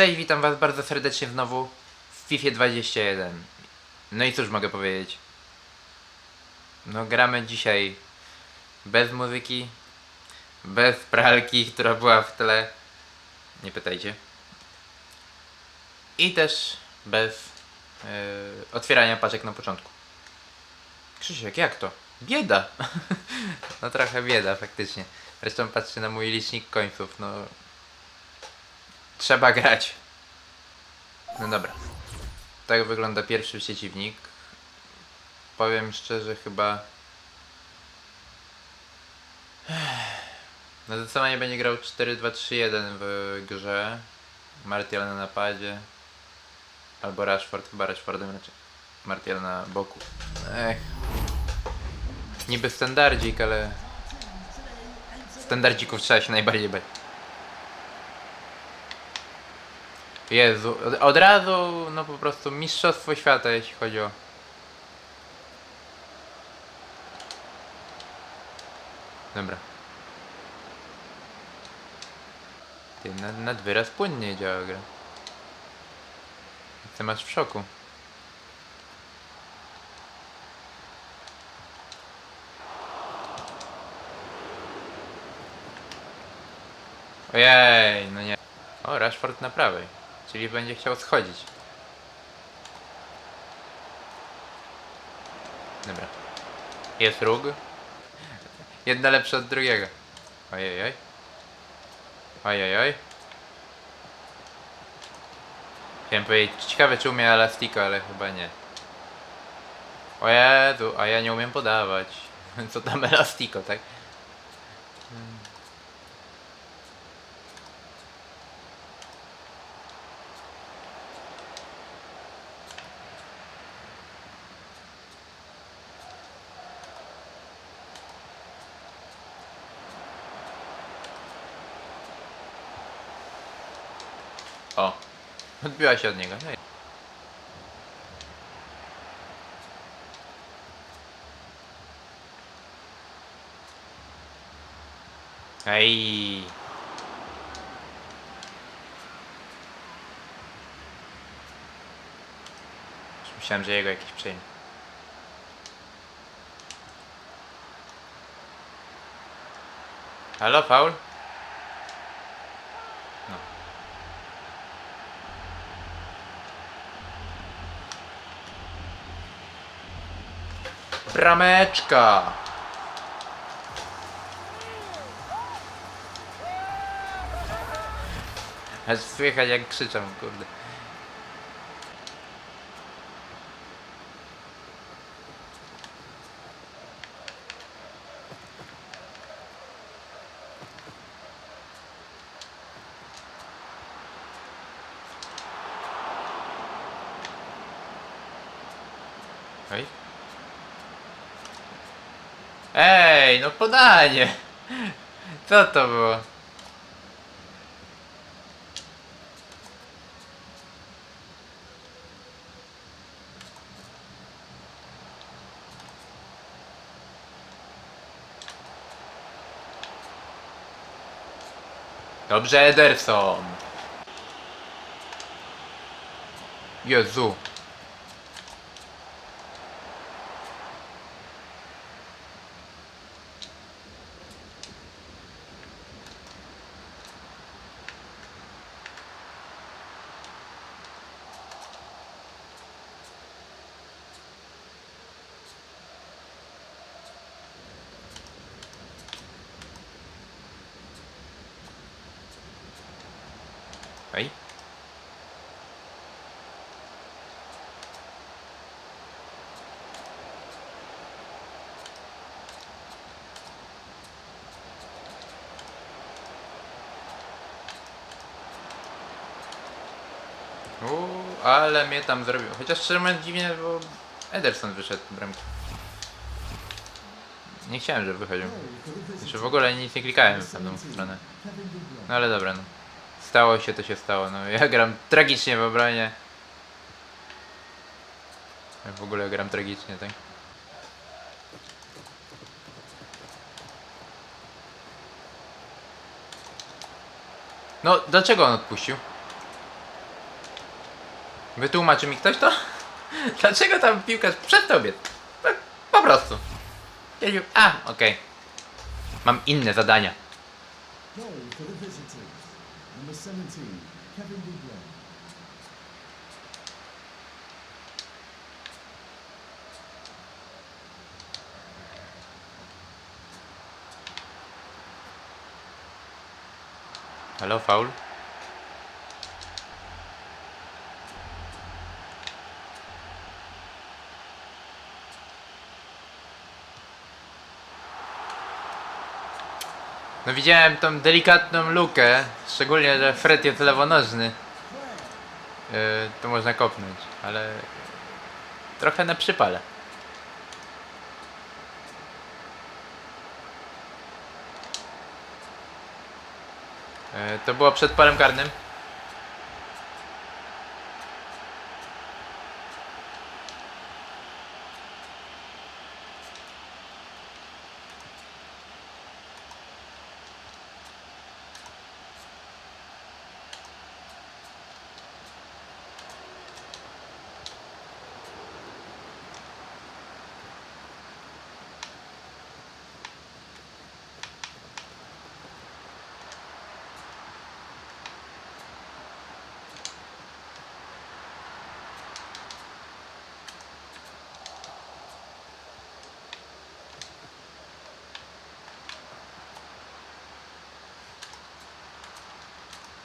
Cześć, witam was bardzo serdecznie znowu w FIFA 21. No i cóż mogę powiedzieć? No gramy dzisiaj bez muzyki, bez pralki, która była w tle. Nie pytajcie. I też bez yy, otwierania paczek na początku. Krzysiek, jak to? Bieda! no trochę bieda faktycznie. Zresztą patrzcie na mój licznik końców, no Trzeba grać. No dobra. Tak wygląda pierwszy przeciwnik. Powiem szczerze, chyba. No zdecydowanie będzie grał 4-2-3-1 w grze. Martial na napadzie. Albo Rashford, chyba Rashfordem raczej. Martial na boku. Ech. Niby standardzik, ale. Standardzików trzeba się najbardziej bać. Jezu, od- razu, no po prostu mistrzostwo świata, jeśli chodzi o... Dobra. Ty, nad, nad wyraz płynnie działa gra. Ty masz w szoku. Ojej, no nie. O, Rashford na prawej. Czyli będzie chciał schodzić. Dobra. Jest róg. Jedna lepsza od drugiego. Ojej. Ojej. Chciałem powiedzieć, ciekawe czy umie elastiko, ale chyba nie. O Jezu, a ja nie umiem podawać. Co tam elastiko, tak? O. Odbiła się od niego. No i... Ej. Myślałem, że jego jakiś przejmie. Halo, faul? Brameczka! Słychać jak krzyczą, kurde. Oj. Ej, no podanie! Co to było? Dobrze, Ederson! Jezu! Ej. Uuu, ale mnie tam zrobił. Chociaż szczerze mówiąc dziwnie, bo Ederson wyszedł bramki. Nie chciałem, żeby wychodził. Jeszcze w ogóle nic nie klikałem w tamtą stronę. No ale dobra, no. Stało się, to się stało. No ja gram tragicznie w obronie. Ja w ogóle gram tragicznie, tak? No, dlaczego on odpuścił? Wytłumaczy mi ktoś to? Dlaczego tam piłkarz przed tobie? Po, prostu. A, okej. Mam inne zadania. Goal for the visitors. Number 17, Kevin De Bruyne. Halo, faul? No widziałem tą delikatną lukę, szczególnie, że Fred jest lewonożny. Yy, to można kopnąć, ale trochę na przypale. Yy, to było przed polem karnym.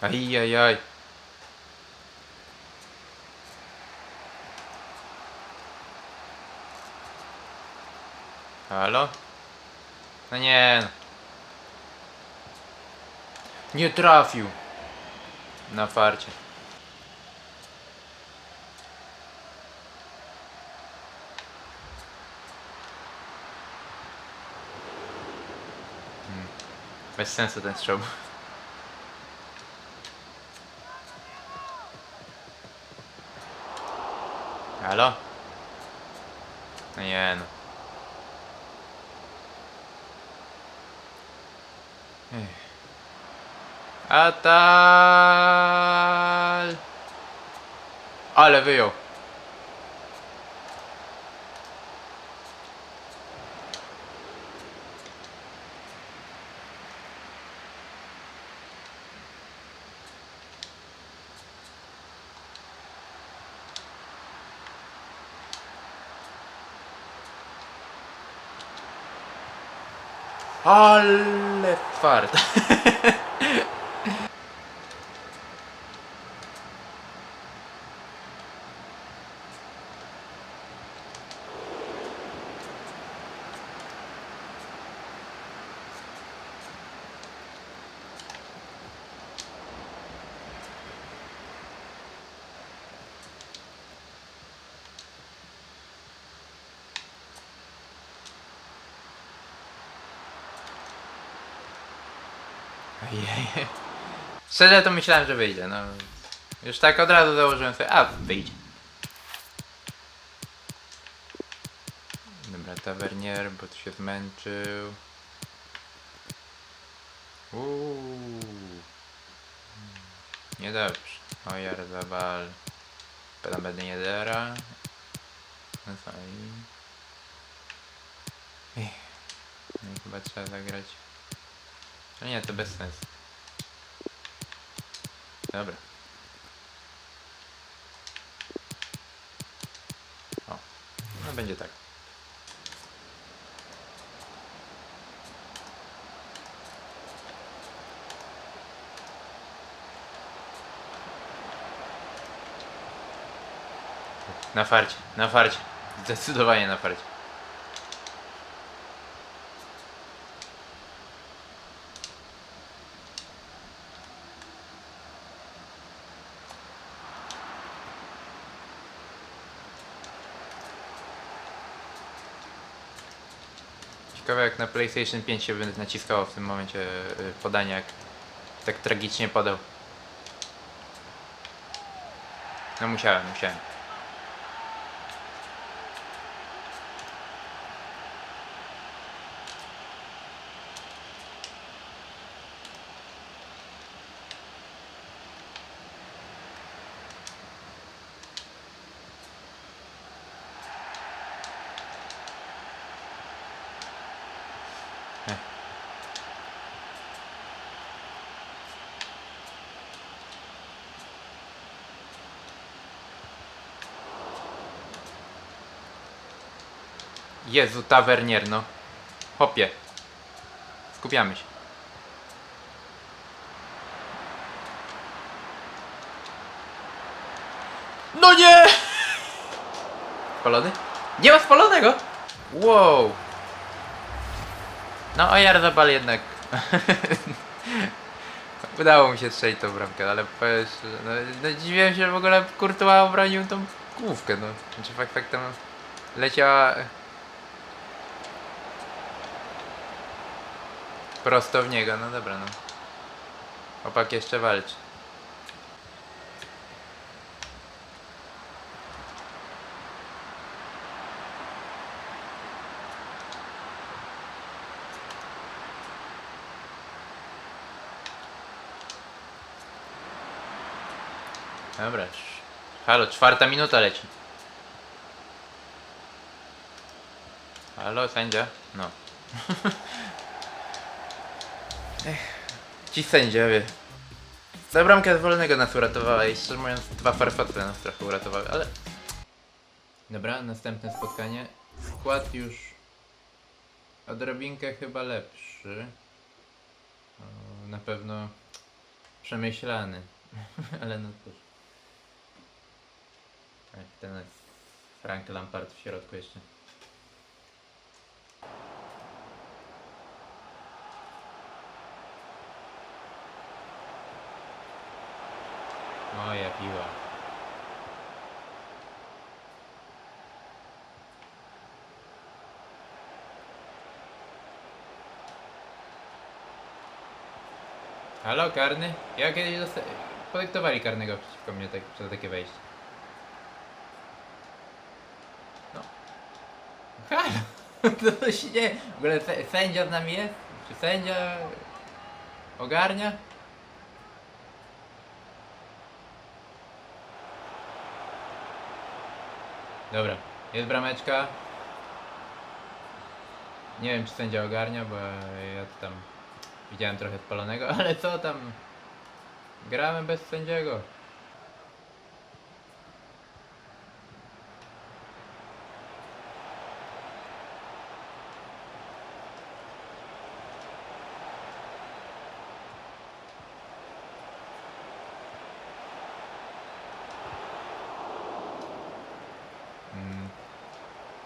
Ajajaj. Halo? No nie. no. Nie trafił. Na farcie. Hmm. Bez sensu ten strzał. Halo? Nie no. Ech. Atal! Ale wyjął. Ale fart. Ojej. Szczerze to myślałem, że wyjdzie, no. Już tak od razu założyłem sobie, a wyjdzie. Dobra, tawernier, bo tu się zmęczył. Uuu. Niedobrze. Ojar zawal. Potem będę nie dera. No co. No i chyba trzeba zagrać. No nie, to bez sensu. Dobra. O, no będzie tak. Na farcie, na farcie. Zdecydowanie na farcie. Ciekawe jak na PlayStation 5 się by naciskało w tym momencie y, podania, jak tak tragicznie podał. No musiałem, musiałem. Jezu, tawernier, no. Hopie. Skupiamy się. No nie! Spalony? Nie ma spalonego! Wow! No, a Jarzabal jednak. Udało mi się strzelić tą bramkę, ale powiesz, no, no dziwiłem się, że w ogóle Courtois obronił tą główkę, no. Znaczy fakt faktem leciała prosto w niego, no dobra, no. Opak jeszcze walczy. Dobra. Halo, czwarta minuta leci. Halo, sędzia? No. Ci sędziowie. Ta bramka z wolnego nas uratowała i szczerze mówiąc dwa farfatle nas trochę uratowały, ale... Dobra, następne spotkanie. Skład już odrobinkę chyba lepszy. Na pewno przemyślany, ale no cóż. Tak, ten jest Frank Lampard w środku jeszcze. Moja piła. Halo, karny? Ja kiedyś dosta- podyktowali karnego przeciwko mnie tak, za takie wejście. No. Halo! To się nie... W ogóle sę- sędzia z nami jest? Czy sędzia ogarnia? Dobra, jest brameczka. Nie wiem czy sędzia ogarnia, bo ja tam widziałem trochę spalonego, ale co tam? Gramy bez sędziego.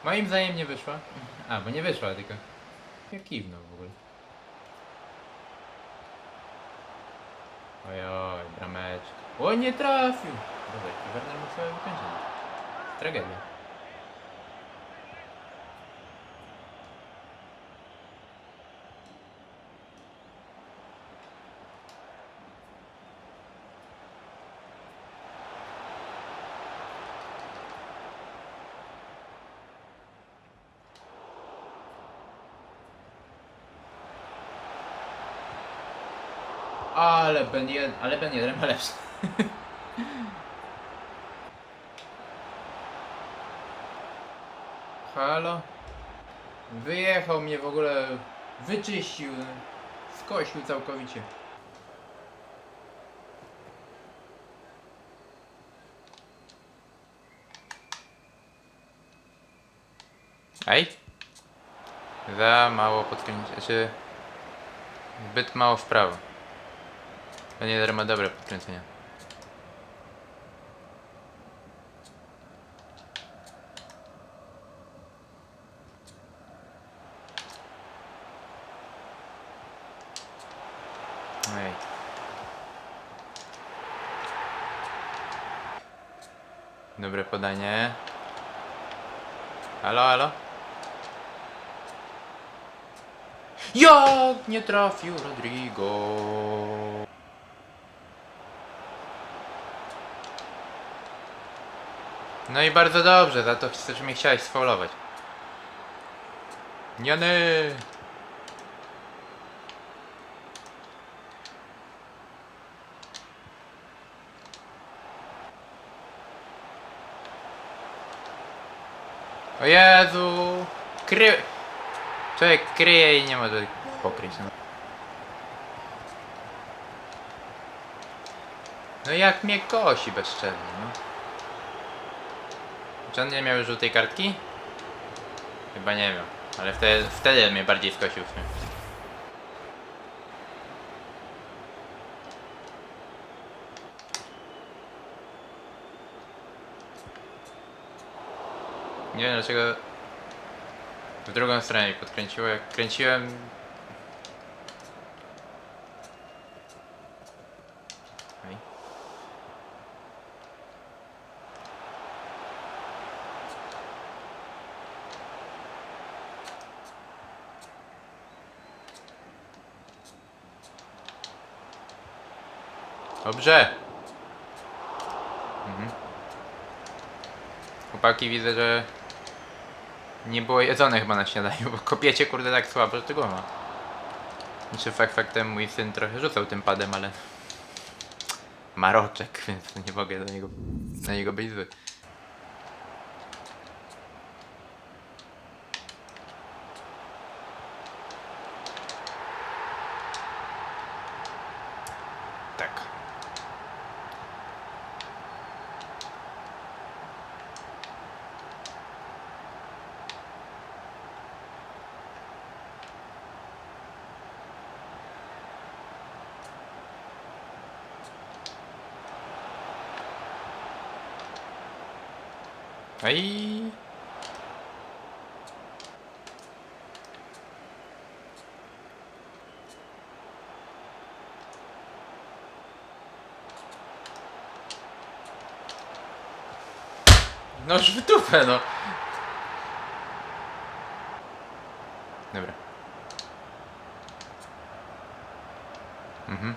Moim zdaniem nie wyszła. A, bo nie wyszła, tylko. Jak kiwnął w ogóle. Ojoj, brameczka. O, nie trafił! Dobra, Werner mógł wykończyć. Tragedia. Ale Ben jeden, ale Ben jeden ma lepszy. Halo? Wyjechał mnie w ogóle, wyczyścił, skosił całkowicie. Ej? Za mało podkręcić, znaczy... Zbyt mało w prawo. To nie ma dobre podkręcenia. Ej. Dobre podanie. Halo, halo? Jak nie trafił Rodrigo? No i bardzo dobrze, za to chcesz mnie chciałeś sfaulować. Niany! O Jezu! Kry... Człowiek kryje i nie może pokryć. No, no jak mnie kosi bezczelnie, no. Czy on nie miał żółtej kartki? Chyba nie wiem, ale wtedy, wtedy mnie bardziej skosił w sumie. Nie wiem dlaczego w drugą stronę podkręciło. Jak kręciłem. Dobrze. Mhm. Chłopaki widzę, że nie było jedzone chyba na śniadaniu, bo kopiecie kurde tak słabo, że tego ma. Znaczy fakt faktem mój syn trochę rzucał tym padem, ale maroczek, więc nie mogę do niego, na niego być zły. Tak. Aj. No już w dupę, no. Dobra. Mhm.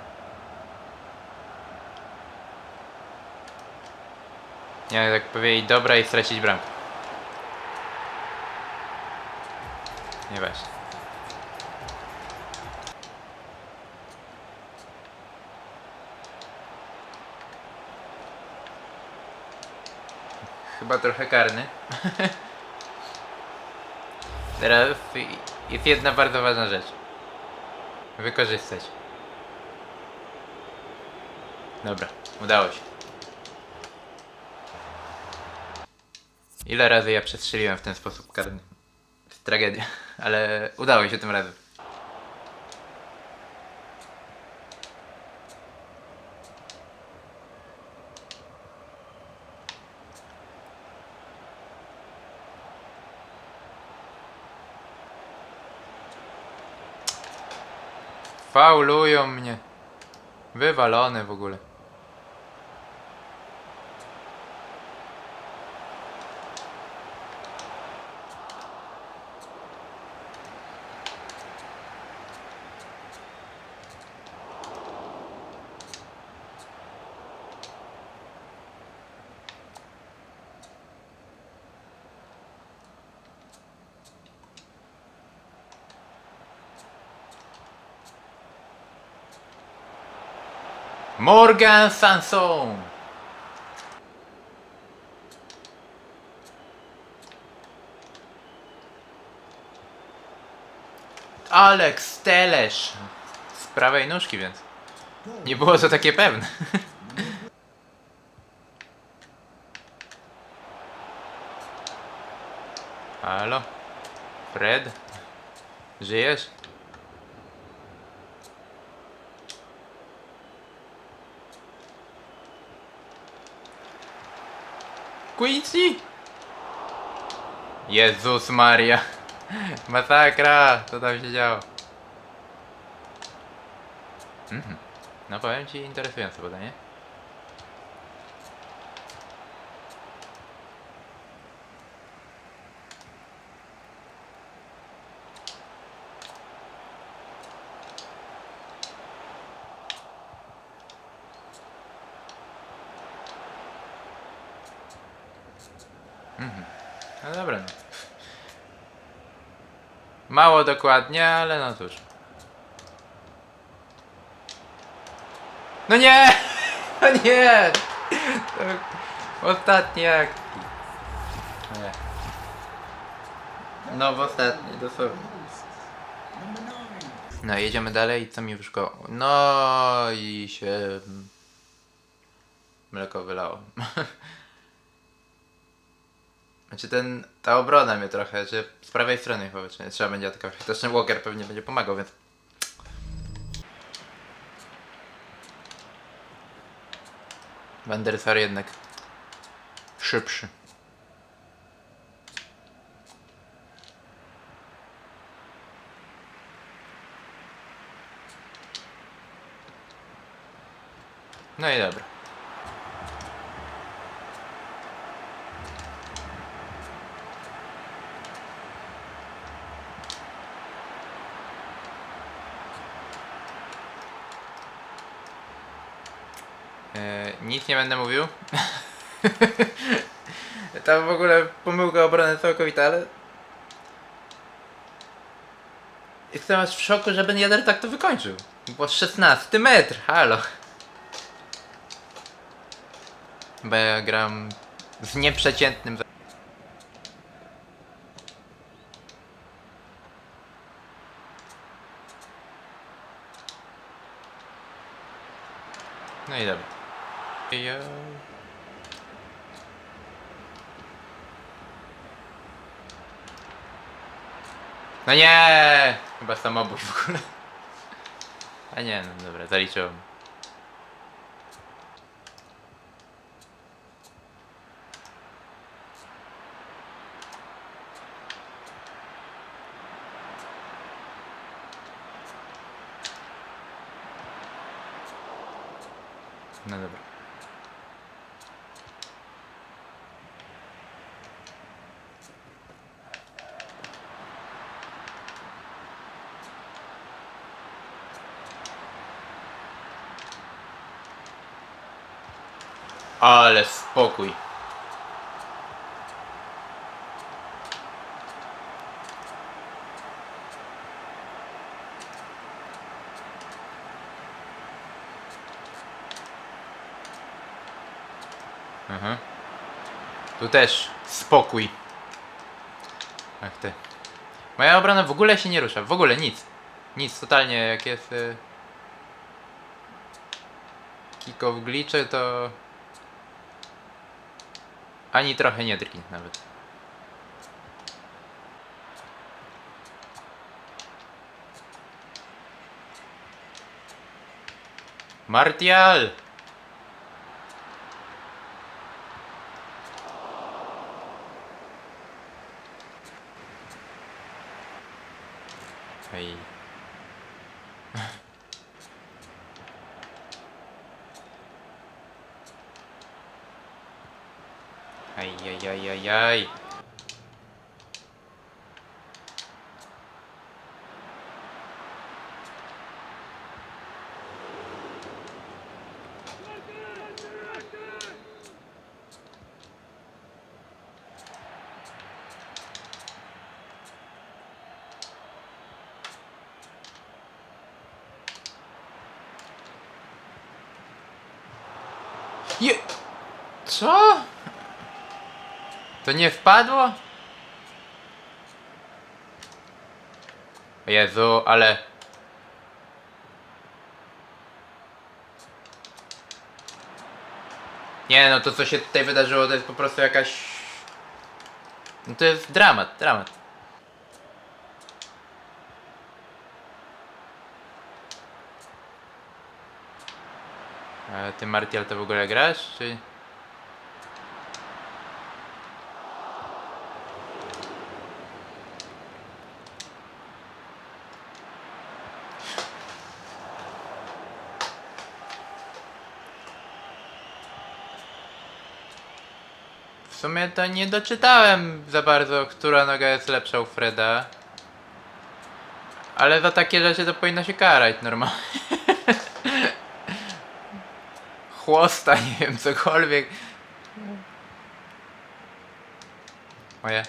Nie, tak powiedzieć dobra i stracić bramkę. Nie właśnie. Chyba trochę karny. Teraz jest jedna bardzo ważna rzecz. Wykorzystać. Dobra, udało się. Ile razy ja przestrzeliłem w ten sposób karny? Tragedia, ale udało się tym razem. Faulują mnie. Wywalone w ogóle. Morgan Sanson! Alex Telesz! Z prawej nóżki więc. Nie było to takie pewne. Halo? Fred? Żyjesz? Quincy? Jezus Maria. Masakra, co tam się działo? Mhm. No powiem ci interesujące podanie. No dobra. No. Mało dokładnie, ale no cóż. No nie! No nie! To ostatni akcji. Nie. No w ostatni, dosłownie. No jedziemy dalej, co mi wyszło? No i się mleko wylało. Znaczy ten, ta obrona mnie trochę, że z prawej strony chyba, czy nie trzeba będzie atakować. Też ten Walker pewnie będzie pomagał, więc... Van jednak szybszy. No i dobra. E, nic nie będę mówił. Tam w ogóle pomyłka obrony całkowita, ale... Jestem aż w szoku, że Ben Jader tak to wykończył. Bo 16 metr, halo. Bo ja gram z nieprzeciętnym... za- No i dobra. Ja... No nie! Chyba samobój w ogóle. A nie, no dobra, zaliczyłem. No dobra. Ale spokój. Aha. Tu też spokój. Ach ty. Moja obrona w ogóle się nie rusza. W ogóle nic. Nic, totalnie. Jak jest... Y... Kick off glitchy to... Ani trochę nie drgi nawet. Martial! Co? To nie wpadło? Jezu, ale... Nie no, to co się tutaj wydarzyło to jest po prostu jakaś... No to jest dramat, dramat. A ty Martial to w ogóle grasz, czy... sumie to nie doczytałem za bardzo, która noga jest lepsza u Freda. Ale za takie rzeczy to powinno się karać normalnie. Chłosta, nie wiem, cokolwiek. Moje.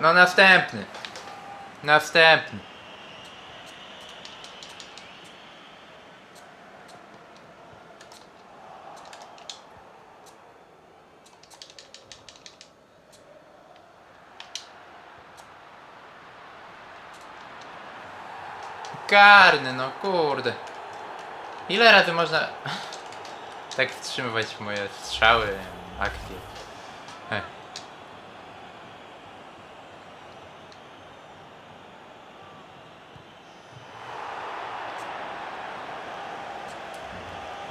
No następny. Następny. karny, no kurde. Ile razy można tak wstrzymywać moje strzały, akcje?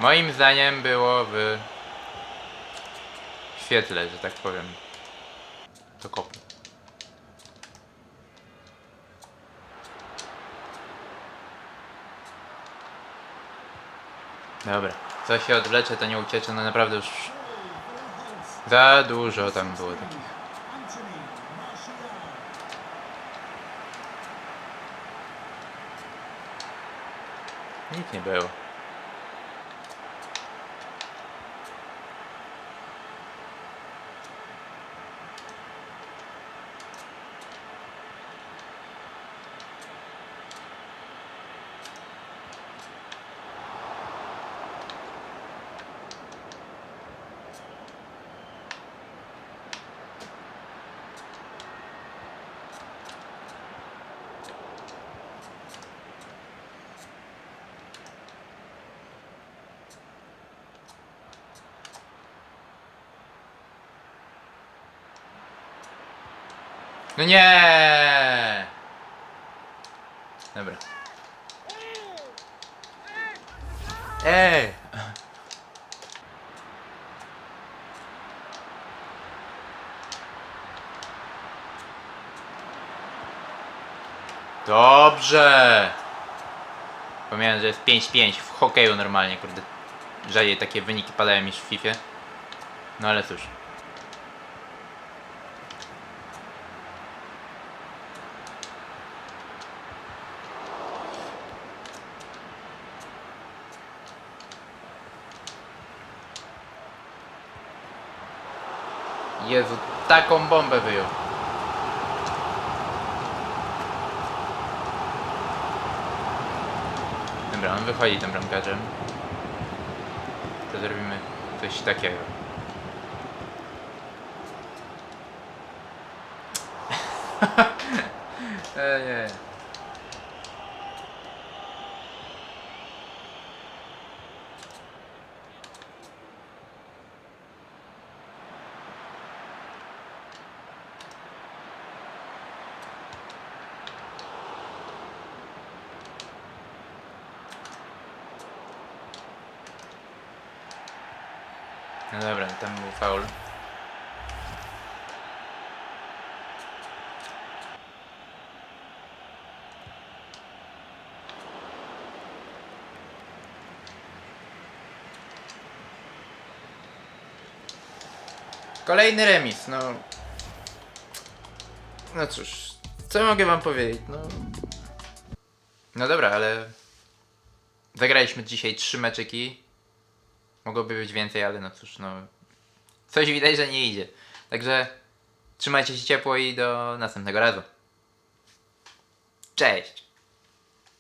Moim zdaniem było w świetle, że tak powiem. To kopu. Dobra, co się odwlecze, to nie uciecze, no naprawdę już za dużo tam było takich. Nic nie było. No nie! Dobra. Ej! Dobrze! Pamiętam, że jest 5-5 w hokeju normalnie, kurde. Rzadziej takie wyniki padają niż w FIFA. No ale cóż. Jezu, taką bombę wyjął. Dobra, on wychodzi tym bramkarzem. To zrobimy coś takiego. e, nie. No dobra, tam był faul. Kolejny remis, no. No cóż, co mogę wam powiedzieć, no. No dobra, ale zagraliśmy dzisiaj trzy meczyki. Mogłoby być więcej, ale no cóż, no. Coś widać, że nie idzie. Także trzymajcie się ciepło i do następnego razu. Cześć!